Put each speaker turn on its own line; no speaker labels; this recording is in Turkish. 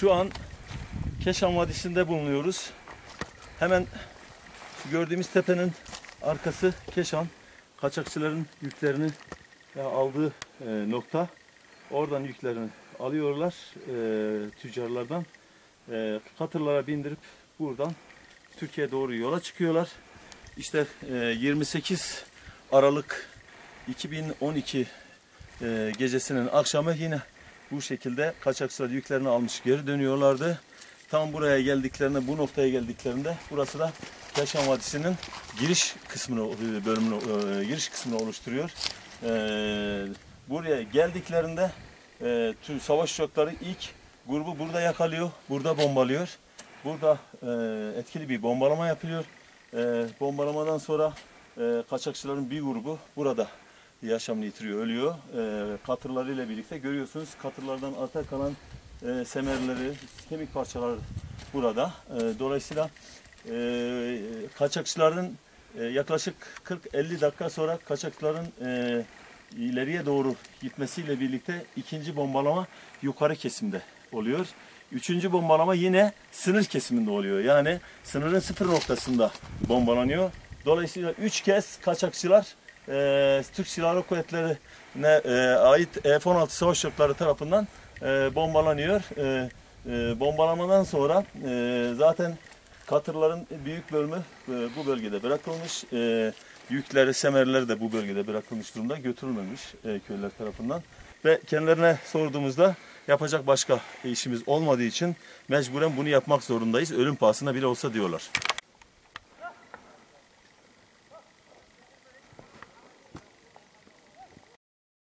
Şu an Keşan Vadisi'nde bulunuyoruz. Hemen gördüğümüz tepenin arkası Keşan. Kaçakçıların yüklerini ya aldığı e, nokta. Oradan yüklerini alıyorlar e, tüccarlardan. E, katırlara bindirip buradan Türkiye'ye doğru yola çıkıyorlar. İşte e, 28 Aralık 2012 e, gecesinin akşamı yine bu şekilde kaçakçılar yüklerini almış geri dönüyorlardı. Tam buraya geldiklerinde, bu noktaya geldiklerinde burası da Keşan Vadisi'nin giriş kısmını, e, bölümünü, e, giriş kısmını oluşturuyor. E, buraya geldiklerinde tüm savaş uçakları ilk grubu burada yakalıyor, burada bombalıyor. Burada etkili bir bombalama yapılıyor. Bombalamadan sonra kaçakçıların bir grubu burada yaşamını yitiriyor, ölüyor. E, katırlarıyla birlikte görüyorsunuz katırlardan arta kalan e, semerleri, kemik parçaları burada. E, dolayısıyla e, kaçakçıların e, yaklaşık 40-50 dakika sonra kaçakçıların e, ileriye doğru gitmesiyle birlikte ikinci bombalama yukarı kesimde oluyor. Üçüncü bombalama yine sınır kesiminde oluyor. Yani sınırın sıfır noktasında bombalanıyor. Dolayısıyla üç kez kaçakçılar e, Türk Silahlı Kuvvetleri'ne e, ait F-16 savaş uçakları tarafından e, bombalanıyor. E, e, bombalamadan sonra e, zaten katırların büyük bölümü e, bu bölgede bırakılmış. E, yükleri, semerleri de bu bölgede bırakılmış durumda, götürülmemiş e, köylüler tarafından. Ve kendilerine sorduğumuzda yapacak başka işimiz olmadığı için mecburen bunu yapmak zorundayız. Ölüm pahasına bile olsa diyorlar.